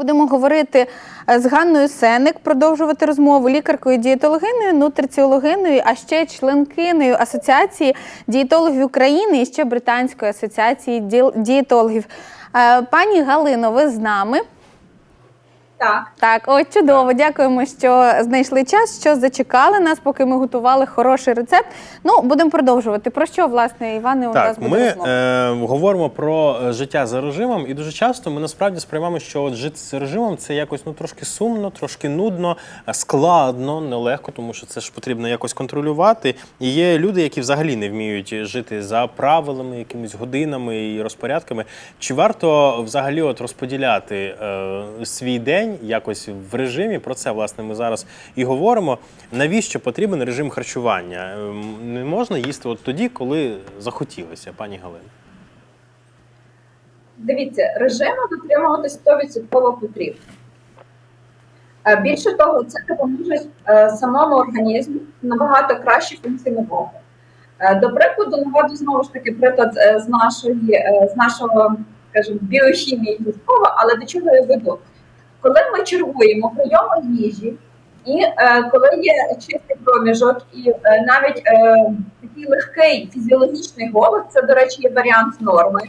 Будемо говорити е, з Ганною Сеник, продовжувати розмову лікаркою дієтологиною, нутриціологиною, а ще членкиною Асоціації дієтологів України і ще Британської асоціації дієтологів. Е, Пані Галино, ви з нами? Так, Так, ой, чудово. Дякуємо, що знайшли час, що зачекали нас, поки ми готували хороший рецепт. Ну, будемо продовжувати. Про що, власне, Іване, у нас буде ми розмова? е, говоримо про е, життя за режимом, і дуже часто ми насправді сприймаємо, що от жити за режимом це якось ну трошки сумно, трошки нудно, е, складно, нелегко, тому що це ж потрібно якось контролювати. І є люди, які взагалі не вміють жити за правилами, якимись годинами і розпорядками. Чи варто взагалі от розподіляти е, свій день якось в режимі? Про це власне ми зараз і говоримо. Навіщо потрібен режим харчування? Ем, Не можна їсти от тоді, коли захотілося, пані Галина. дивіться, режиму дотримуватись 100% потрібно. Е, Більше того, це допоможе е, самому організму набагато краще функціонувати. Е, До прикладу, наведу знову ж таки приклад з нашої з нашого, скажімо, біохімії військова, але до чого я веду? Коли ми чергуємо прийоми їжі, і е, коли є чистий проміжок, і е, навіть е, такий легкий фізіологічний голод, це, до речі, є варіант норми.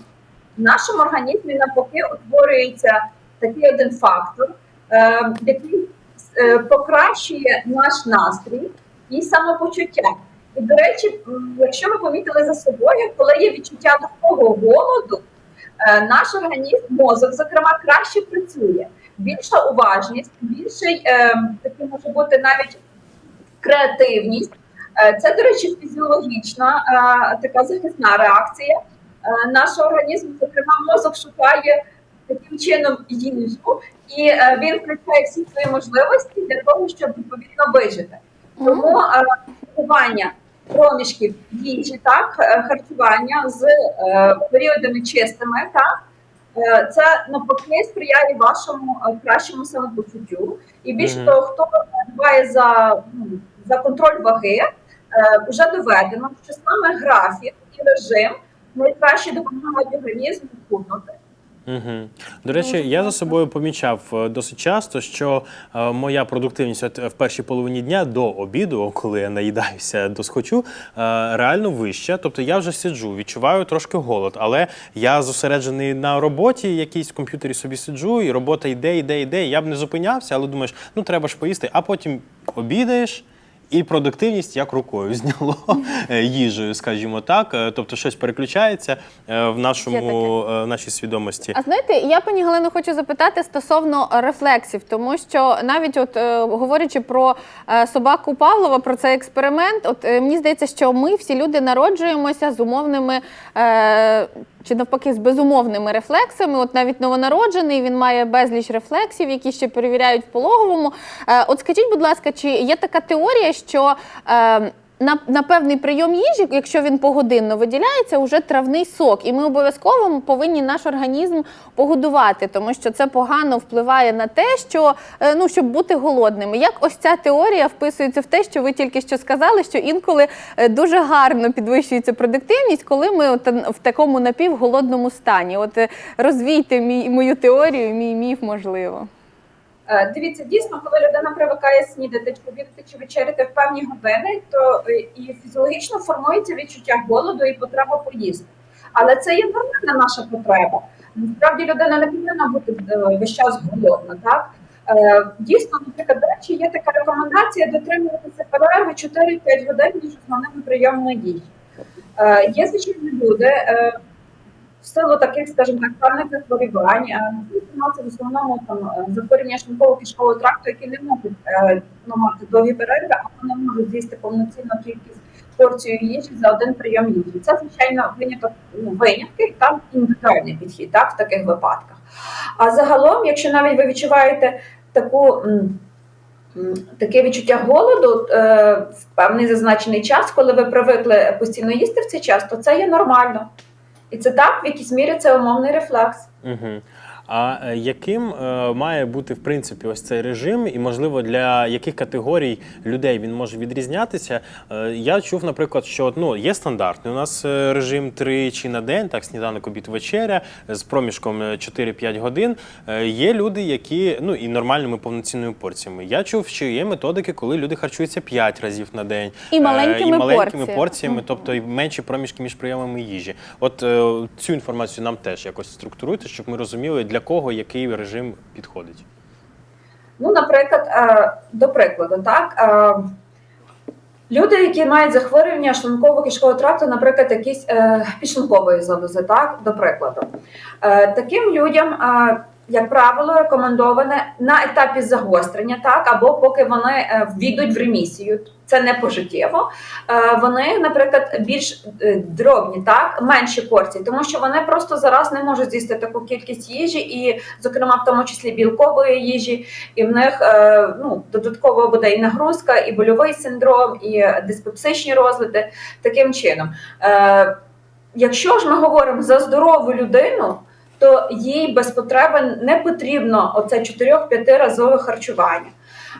В нашому організмі навпаки утворюється такий один фактор, е, який е, покращує наш настрій і самопочуття. І, до речі, якщо ви помітили за собою, коли є відчуття легкого голоду, е, наш організм, мозок, зокрема, краще працює. Більша уважність, більший е, такий може бути навіть креативність. Е, Це, до речі, фізіологічна е, така захисна реакція. Е, Наш організм, зокрема, мозок шукає таким чином їжу, і е, він включає всі свої можливості для того, щоб відповідно вижити. Тому е, харчування проміжків їжі, так, харчування з е, періодами чистими, так, це навпаки сприяє вашому е, кращому самопочуттю. І більше Мгм. того, хто дбає за, ну, за контроль ваги, е, вже доведено, що саме графік і режим найкраще допомагають організму худнути. Угу. До речі, я за собою помічав е, досить часто, що е, моя продуктивність от в першій половині дня до обіду, коли я наїдаюся до схочу, е, реально вища. Тобто я вже сиджу, відчуваю трошки голод, але я зосереджений на роботі, якійсь в комп'ютері собі сиджу, і робота йде, йде, йде. Я б не зупинявся, але думаєш, ну треба ж поїсти, а потім обідаєш. І продуктивність як рукою зняло е, їжею, скажімо так. Е, Тобто щось переключається е, в нашому в нашій свідомості. А знаєте, я пані Галину хочу запитати стосовно рефлексів, тому що навіть от говорячи про собаку Павлова, про цей експеримент, от мені здається, що ми всі люди народжуємося з умовними чи навпаки з безумовними рефлексами. От навіть новонароджений він має безліч рефлексів, які ще перевіряють в пологовому. Е, от скажіть, будь ласка, чи є така теорія, що е, на, на певний прийом їжі, якщо він погодинно виділяється, вже травний сок, і ми обов'язково повинні наш організм погодувати, тому що це погано впливає на те, що е, ну щоб бути голодними. Як ось ця теорія вписується в те, що ви тільки що сказали, що інколи е, дуже гарно підвищується продуктивність, коли ми от в такому напівголодному стані. От е, розвійте мій мою теорію, мій міф, можливо. Е, Дивіться, дійсно, коли людина привикає снідати обідати чи вечеряти в певні години, то е, і фізіологічно формується відчуття голоду і потреба поїсти. Але це є нормальна наша потреба. Насправді людина не повинна бути е, весь час голодна. Так дійсно, наприклад, до речі, є така рекомендація дотримуватися перерви 4-5 годин між основними прийомами їжі. Є звичайно люди. В силу таких, скажімо так, певних захворювань, е, це в основному там е, захворювання шлунково кишкового тракту, які не можуть е, ну, мати довгі перерви, або не можуть з'їсти повноцінну кількість порцію їжі за один прийом їжі. Це звичайно виняток ну, винятки, там індивідуальний підхід, так в таких випадках. А загалом, якщо навіть ви відчуваєте таку. Таке відчуття голоду е, в певний зазначений час, коли ви привикли постійно їсти в цей час, то це є нормально. І це так, в якійсь мірі це умовний рефлекс. Угу. А е, яким е, має бути в принципі ось цей режим, і можливо для яких категорій людей він може відрізнятися? Е, Я чув, наприклад, що ну є стандартний у нас режим тричі на день, так сніданок, обід, вечеря з проміжком е, 4-5 годин. Є люди, які ну і нормальними повноцінними порціями. Я чув, що є методики, коли люди харчуються 5 разів на день І маленькими і маленькими порціями. порціями, тобто і менші проміжки між прийомами їжі. От цю інформацію нам теж якось структуруйте, щоб ми розуміли, для кого який режим підходить. Ну, наприклад, е, до прикладу, так. е, Люди, які мають захворювання шлунково-кишкового тракту, наприклад, якісь е, підшлункової залози, так, до прикладу. Е, таким людям, е, як правило, рекомендоване на етапі загострення, так, або поки вони е, війдуть в ремісію. Це не пожиттєво. Е, вони, наприклад, більш е, дробні, так, менші порції, тому що вони просто зараз не можуть з'їсти таку кількість їжі, і, зокрема, в тому числі білкової їжі, і в них ну, додатково буде і нагрузка, і больовий синдром, і диспепсичні розлади. Таким чином, якщо ж ми говоримо за здорову людину, то їй без потреби не потрібно оце 4-5 разове харчування.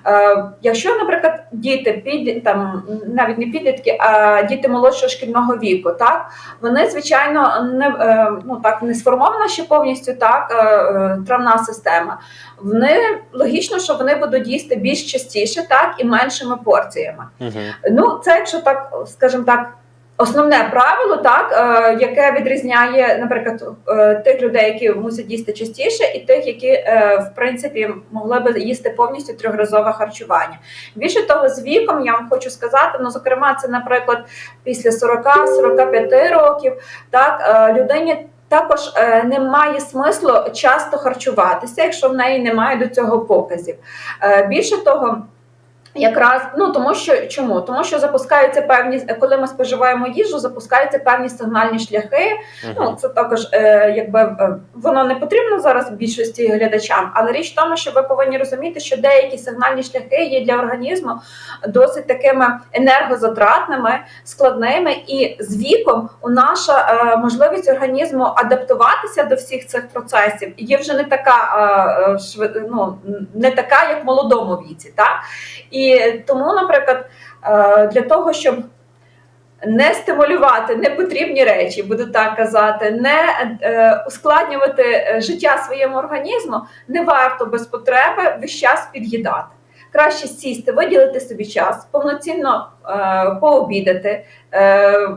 Е, якщо, наприклад, діти під там навіть не підлітки, а діти молодшого шкільного віку, так вони звичайно не е, ну так не сформована ще повністю так е, е, травна система. Вони логічно, що вони будуть їсти більш частіше, так і меншими порціями. Угу. Ну, це якщо так, скажімо так, основне правило, так, е, яке відрізняє, наприклад, е, тих людей, які мусять їсти частіше, і тих, які е, в принципі могли би їсти повністю трьохразове харчування. Більше того, з віком я вам хочу сказати, ну зокрема, це, наприклад, після 40-45 років, так людині. Також е, немає смислу часто харчуватися, якщо в неї немає до цього показів. Е, більше того, Якраз ну тому, що чому? Тому що запускаються певні, коли ми споживаємо їжу, запускаються певні сигнальні шляхи. Ну це також е, якби е, воно не потрібно зараз більшості глядачам, але річ в тому, що ви повинні розуміти, що деякі сигнальні шляхи є для організму досить такими енергозатратними, складними, і з віком у наша е, можливість організму адаптуватися до всіх цих процесів є вже не така е, е, швид, ну, не така, як в молодому віці. Так? І тому, наприклад, е, для того, щоб не стимулювати непотрібні речі, буду так казати, не е, ускладнювати е, життя своєму організму, не варто без потреби весь час під'їдати. Краще сісти, виділити собі час, повноцінно е, пообідати. Е,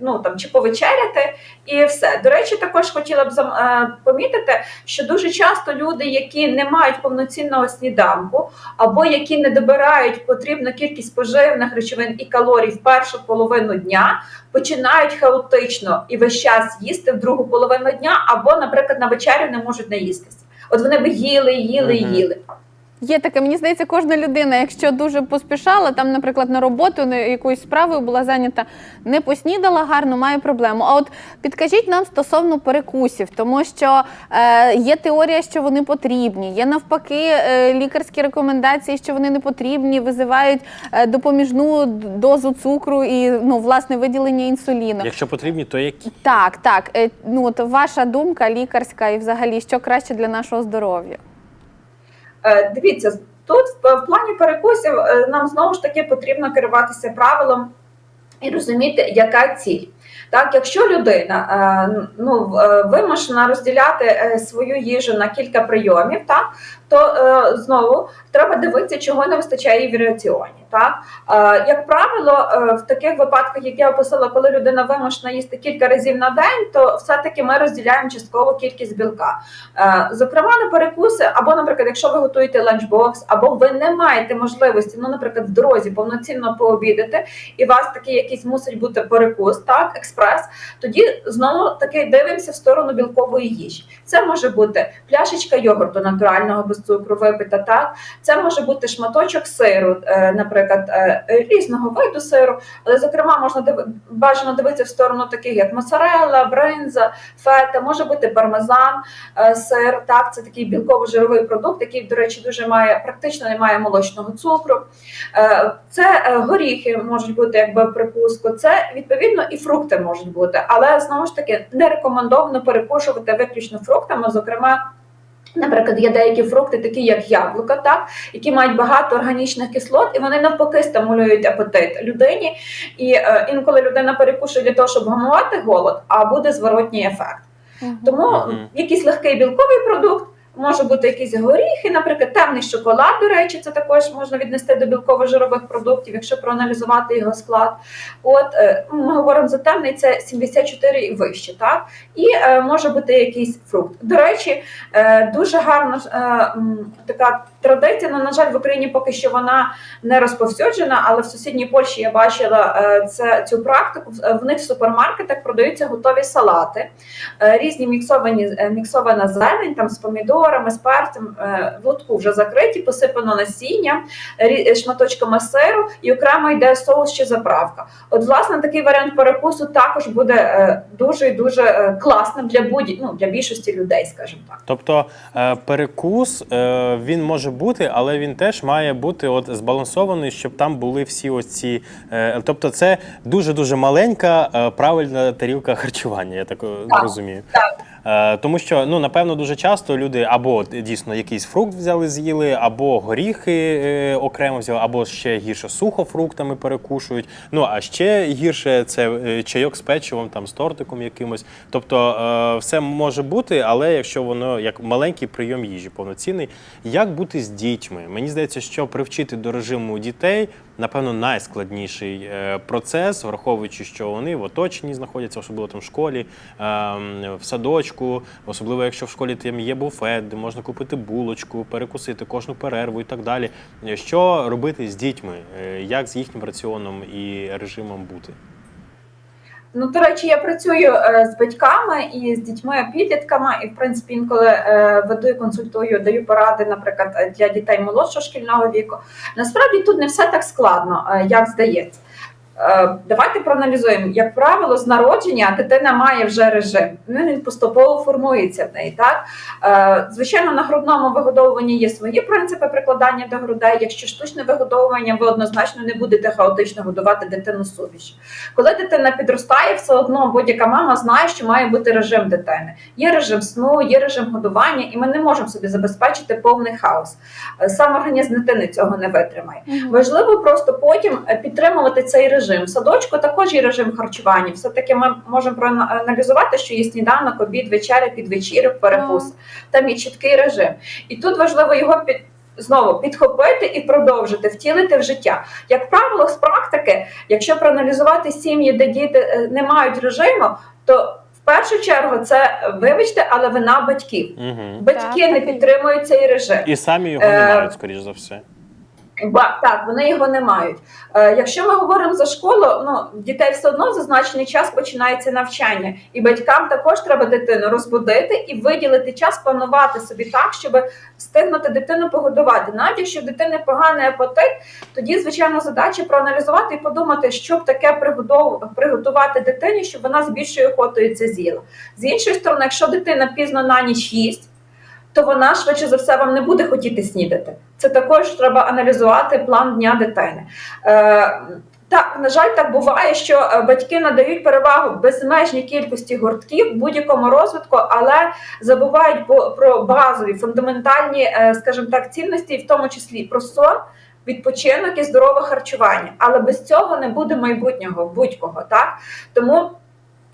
Ну там чи повечеряти, і все. До речі, також хотіла б е, помітити, що дуже часто люди, які не мають повноцінного сніданку, або які не добирають потрібну кількість поживних речовин і калорій в першу половину дня, починають хаотично і весь час їсти в другу половину дня, або, наприклад, на вечерю не можуть наїстися. От вони би їли, їли, їли. Є таке, мені здається, кожна людина, якщо дуже поспішала, там, наприклад, на роботу не якоюсь справою була зайнята, не поснідала гарно, має проблему. А от підкажіть нам стосовно перекусів, тому що е, є теорія, що вони потрібні, є навпаки е, лікарські рекомендації, що вони не потрібні, визивають е, допоміжну дозу цукру і ну, власне виділення інсуліну. Якщо потрібні, то які? Так, так. Е, ну от ваша думка лікарська і взагалі що краще для нашого здоров'я? Е, Дивіться, тут в плані перекусів е, нам знову ж таки потрібно керуватися правилом і розуміти, яка ціль. Так, якщо людина е, ну, вимушена розділяти свою їжу на кілька прийомів, так, то знову треба дивитися, чого не вистачає в раціоні. Так? Е, як правило, е, в таких випадках, як я описала, коли людина вимушена їсти кілька разів на день, то все-таки ми розділяємо частково кількість білка. Е, Зокрема, на перекуси, або, наприклад, якщо ви готуєте ланчбокс, або ви не маєте можливості, ну, наприклад, в дорозі повноцінно пообідати, і у вас такий якийсь мусить бути перекус, так, експрес, тоді знову таки дивимося в сторону білкової їжі. Це може бути пляшечка йогурту натурального без цукру випита, так, це може бути шматочок сиру, е, наприклад, е, різного виду сиру, але, зокрема, можна диви- бажано дивитися в сторону таких, як моцарелла, бринза, фета, може бути пармезан, е, сир. Так, це такий білково-жировий продукт, який, до речі, дуже має практично не має молочного цукру. Е, Це горіхи можуть бути якби в прикуску. Це відповідно і фрукти можуть бути, але знову ж таки не рекомендовано перекушувати виключно фруктами, зокрема. Наприклад, є деякі фрукти, такі як яблука, так, які мають багато органічних кислот, і вони навпаки стимулюють апетит людині. І е, інколи людина перекушує для того, щоб гамувати голод, а буде зворотній ефект. Угу. Тому угу. якийсь легкий білковий продукт. Може бути якісь горіхи, наприклад, темний шоколад, до речі, це також можна віднести до білково-жирових продуктів, якщо проаналізувати його склад. От е, ми говоримо за темний, це 74 і вище, так? І е, може бути якийсь фрукт. До речі, е, дуже гарна така традиція. Ну, на жаль, в Україні поки що вона не розповсюджена, але в сусідній Польщі я бачила це, цю практику. В- них в супермаркетах продаються готові салати, різні міксовані міксована зелень, там з помідорами, з перцем, е, в лотку вже закриті, посипано насіння, рі- шматочками сиру, і окремо йде соус чи заправка. От, власне, такий варіант перекусу також буде е, дуже і дуже е, класним для будь ну, для більшості людей, скажімо так. Тобто е, перекус е, він може бути, але він теж має бути от збалансований, щоб там були всі ось ці. е, Тобто, це дуже дуже маленька е, правильна тарілка харчування. Я так, е, Так, розумію. Е, Тому що ну напевно дуже часто люди або дійсно якийсь фрукт взяли, з'їли, або горіхи е, окремо взяли, або ще гірше сухофруктами перекушують. Ну а ще гірше це е, чайок з печивом, там з тортиком якимось. Тобто е, все може бути, але якщо воно як маленький прийом їжі, повноцінний, як бути з дітьми? Мені здається, що привчити до режиму дітей. Напевно, найскладніший е, процес, враховуючи, що вони в оточенні знаходяться, особливо там в школі, ем, в садочку, особливо якщо в школі там є буфет, де можна купити булочку, перекусити кожну перерву і так далі. Що робити з дітьми? Е, Як з їхнім раціоном і режимом бути? Ну, до речі, я працюю е, з батьками і з дітьми, підлітками, і в принципі інколи е, веду і консультую, даю поради, наприклад, для дітей молодшого шкільного віку. Насправді тут не все так складно, е, як здається. Е, Давайте проаналізуємо. Як правило, з народження дитина має вже режим. Ну, Він поступово формується в неї. Так Е, звичайно, на грудному вигодовуванні є свої принципи прикладання до грудей. Якщо штучне вигодовування, ви однозначно не будете хаотично годувати дитину суміш. Коли дитина підростає, все одно будь-яка мама знає, що має бути режим дитини. Є режим сну, є режим годування, і ми не можемо собі забезпечити повний хаос. Е, Сам організм дитини цього не витримає. Важливо просто потім підтримувати цей режим. В садочку також є режим харчування. Все таки ми можемо проаналізувати, що є сніданок, обід, вечеря, підвечірок, перекус. Там є чіткий режим, і тут важливо його під. Знову підхопити і продовжити втілити в життя. Як правило, з практики, якщо проаналізувати сім'ї, де діти е, не мають режиму, то в першу чергу це е, вибачте, але вина батьків. Угу. Батьки Так, не так і підтримують цей режим. І самі його не Е, мають, скоріш за все. Ба, так, вони його не мають. Е, якщо ми говоримо за школу, ну дітей все одно зазначений час починається навчання, і батькам також треба дитину розбудити і виділити час, планувати собі так, щоб встигнути дитину погодувати. Навіть якщо в дитини поганий апетит, тоді звичайно задача проаналізувати і подумати, що б таке приготувати дитині, щоб вона з більшою охотою це з'їла. З іншої сторони, якщо дитина пізно на ніч їсть. То вона швидше за все вам не буде хотіти снідати. Це також треба аналізувати план дня дитини. Е, так, на жаль, так буває, що е, батьки надають перевагу безмежній кількості гуртків будь-якому розвитку, але забувають про базові фундаментальні, е, скажімо так, цінності, в тому числі про сон. Відпочинок і здорове харчування, але без цього не буде майбутнього будь-кого. Так тому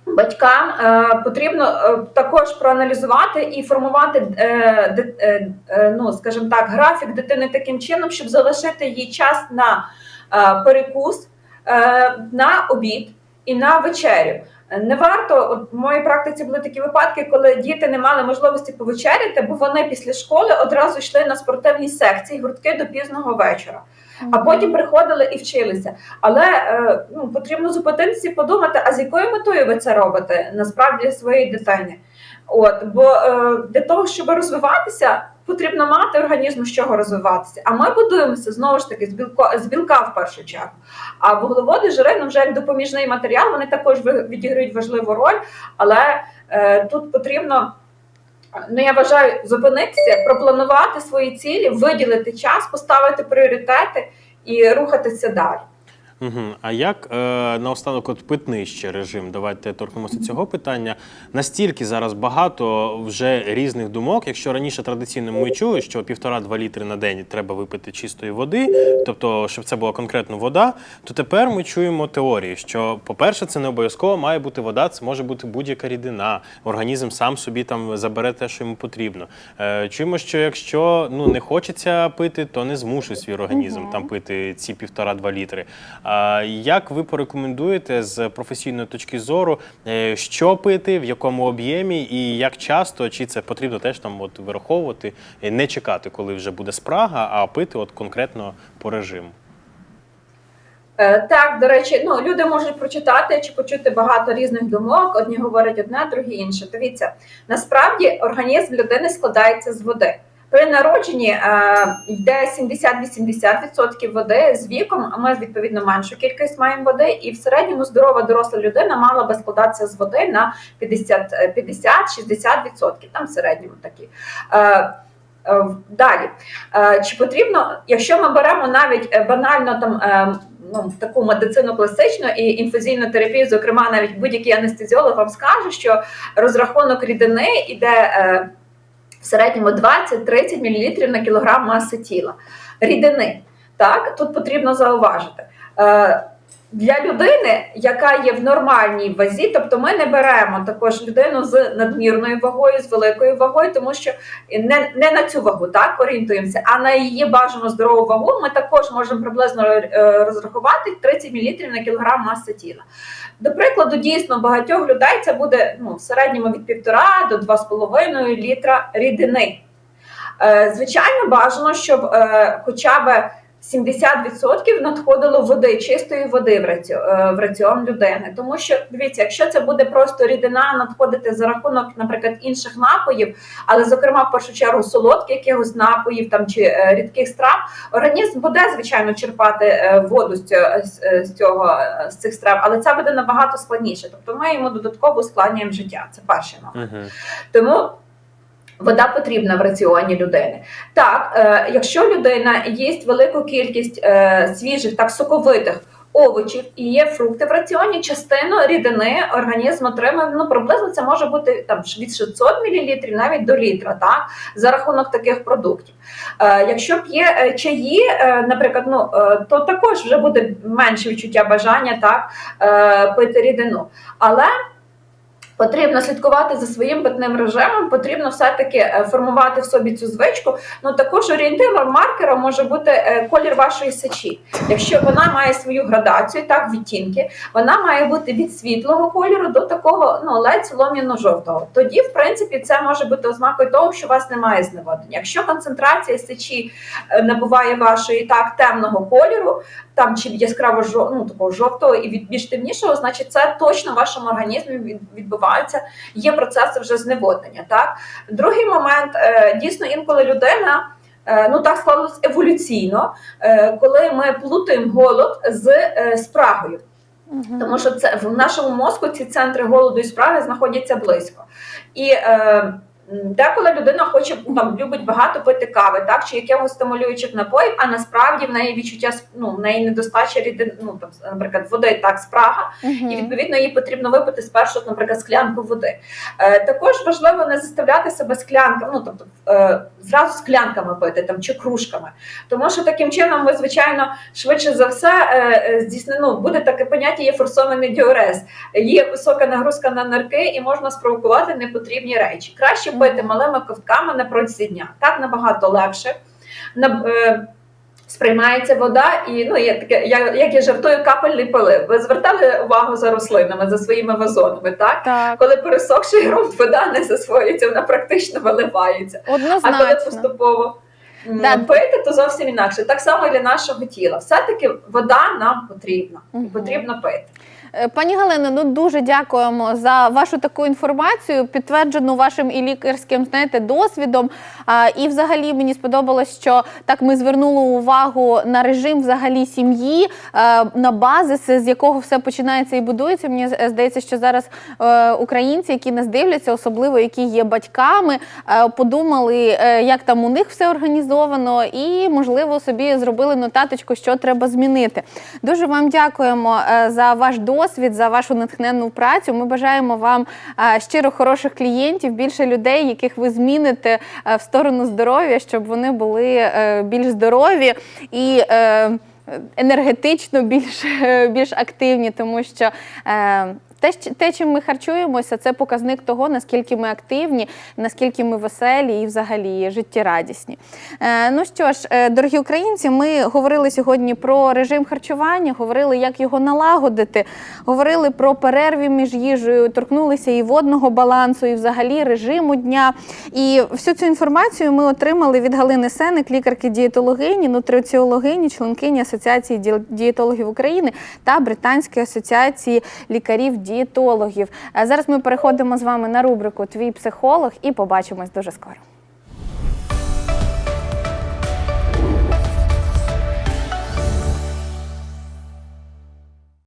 батькам е, потрібно е, також проаналізувати і формувати е, ну, скажімо так, графік дитини таким чином, щоб залишити їй час на перекус, на обід і на вечерю. Не варто, от в моїй практиці були такі випадки, коли діти не мали можливості повечеряти, бо вони після школи одразу йшли на спортивні секції, гуртки до пізного вечора а потім приходили і вчилися. Але е, ну, потрібно зупинитися і подумати, а з якою метою ви це робите насправді своєї дитини. От, бо е, для того, щоб розвиватися, потрібно мати організм, з чого розвиватися. А ми будуємося знову ж таки з білка, з білка в першу чергу. А вуглеводи, жири, ну вже як допоміжний матеріал, вони також відіграють важливу роль, але е, тут потрібно. Ну, я вважаю, зупинитися, пропланувати свої цілі, виділити час, поставити пріоритети і рухатися далі. Угу. А як е, наостанок от питний ще режим? Давайте торкнемося цього питання. Настільки зараз багато вже різних думок. Якщо раніше традиційно ми чули, що півтора-два літри на день треба випити чистої води, тобто, щоб це була конкретно вода, то тепер ми чуємо теорії, що, по-перше, це не обов'язково має бути вода, це може бути будь-яка рідина. Організм сам собі там забере те, що йому потрібно. Е, чуємо, що якщо ну не хочеться пити, то не змушуй свій організм там пити ці півтора-два літри. Як ви порекомендуєте з професійної точки зору, е, що пити, в якому об'ємі і як часто, чи це потрібно теж там от вираховувати, е, не чекати, коли вже буде спрага, а пити от конкретно по режиму? Е, Так, до речі, ну люди можуть прочитати чи почути багато різних думок. Одні говорять одне, другі інше. Дивіться, насправді організм людини складається з води. При народженні е, йде 70-80% води з віком. а Ми відповідно меншу кількість маємо води, і в середньому здорова доросла людина мала би складатися з води на 50, е, 50-60%, Там в середньому такі. Е, Далі, чи потрібно, якщо ми беремо навіть банально там ну, таку медицину класичну і інфузійну терапію, зокрема, навіть будь-який анестезіолог вам скаже, що розрахунок рідини йде в середньому 20-30 мл на кілограм маси тіла. Рідини. Так, тут потрібно зауважити. Е, для людини, яка є в нормальній вазі, тобто ми не беремо також людину з надмірною вагою, з великою вагою, тому що не, не на цю вагу так орієнтуємося, а на її бажану здорову вагу ми також можемо приблизно е, розрахувати 30 мл на кілограм маси тіла. До прикладу, дійсно багатьох людей це буде ну, в середньому від 1,5 до 2,5 літра рідини. Е, Звичайно, бажано, щоб е, хоча б 70% надходило води, чистої води в раціон, в раціон людини. Тому що дивіться, якщо це буде просто рідина надходити за рахунок, наприклад, інших напоїв, але зокрема в першу чергу солодких якихось напоїв там чи е, рідких страв, організм буде звичайно черпати е, воду з цього, з, е, цього е, з цих страв, але це буде набагато складніше. Тобто ми йому додатково ускладнюємо життя. Це перший момент. Угу. Тому вода потрібна в раціоні людини. Так, е, якщо людина їсть велику кількість е, свіжих, так соковитих. Овочів і є фрукти в раціоні, частину рідини організм отримує. Ну приблизно це може бути там від 600 мл навіть до літра, так за рахунок таких продуктів. Е, якщо п'є е, чаї, е, наприклад, ну е, то також вже буде менше відчуття бажання так е, пити рідину. Але Потрібно слідкувати за своїм питним режимом, потрібно все-таки е, формувати в собі цю звичку. Ну також орієнтиром маркером може бути е, колір вашої сечі. Якщо вона має свою градацію, так відтінки, вона має бути від світлого кольору до такого ну ледь солом'яно-жовтого. Тоді, в принципі, це може бути ознакою того, що у вас немає зневоднення. Якщо концентрація сечі е, набуває вашої так темного кольору, там чи яскраво жо, ну, такого жовтого і від більш темнішого, значить це точно в вашому організмі відбувається. Є процеси вже зневоднення. Так другий момент е, дійсно інколи людина. е, Ну так склалось еволюційно, е, коли ми плутаємо голод з спрагою. Тому що це в нашому мозку ці центри голоду і спраги знаходяться близько. І е, деколи людина хоче там любить багато пити кави, так? Чи якихось стимулюючих напоїв, а насправді в неї відчуття ну, в неї недостача рідин, ну там, наприклад, води, так, спрага, і відповідно їй потрібно випити спершу, наприклад, склянку води. Е, також важливо не заставляти себе склянками, ну тобто е, зразу склянками пити там чи кружками, тому що таким чином ви, звичайно, швидше за все е, е, здійсне, ну, буде таке поняття, є форсований діурез, є висока нагрузка на нирки і можна спровокувати непотрібні речі. Краще пити малими ковтками на протязі дня. Так набагато легше. Е, Сприймається вода, і ну є таке, я як я жартую, капельний полив. Ви звертали увагу за рослинами, за своїми вазонами, так? Так, Коли пересохший ґрунт, вода не засвоюється, вона практично виливається. А коли поступово Да. пити, то зовсім інакше. Так само і для нашого тіла. Все-таки вода нам потрібна Мгм. потрібно пити. Е, Пані Галино, ну дуже дякуємо за вашу таку інформацію, підтверджену вашим і лікарським знаєте, досвідом. І взагалі мені сподобалось, що так ми звернули увагу на режим взагалі сім'ї, е, на базис, з якого все починається і будується. Мені здається, що зараз е, українці, які нас дивляться, особливо які є батьками, е, подумали, е, як там у них все організовано, і можливо собі зробили нотаточку, що треба змінити. Дуже вам дякуємо е, за ваш досвід, за вашу натхненну працю. Ми бажаємо вам е, щиро хороших клієнтів, більше людей, яких ви зміните е, в сторону здоров'я, щоб вони були е, більш здорові і. е, Енергетично більш, більш активні, тому що е, те, те, чим ми харчуємося, це показник того, наскільки ми активні, наскільки ми веселі і взагалі життєрадісні. Е, ну що ж, е, дорогі українці, ми говорили сьогодні про режим харчування, говорили, як його налагодити, говорили про перерві між їжею, торкнулися і водного балансу, і взагалі режиму дня. І всю цю інформацію ми отримали від Галини Сеник, лікарки дієтологині, нутриціологині, членкині Асоціації дієтологів України та Британської асоціації лікарів-дієтологів. Е, Зараз ми переходимо з вами на рубрику Твій психолог і побачимось дуже скоро.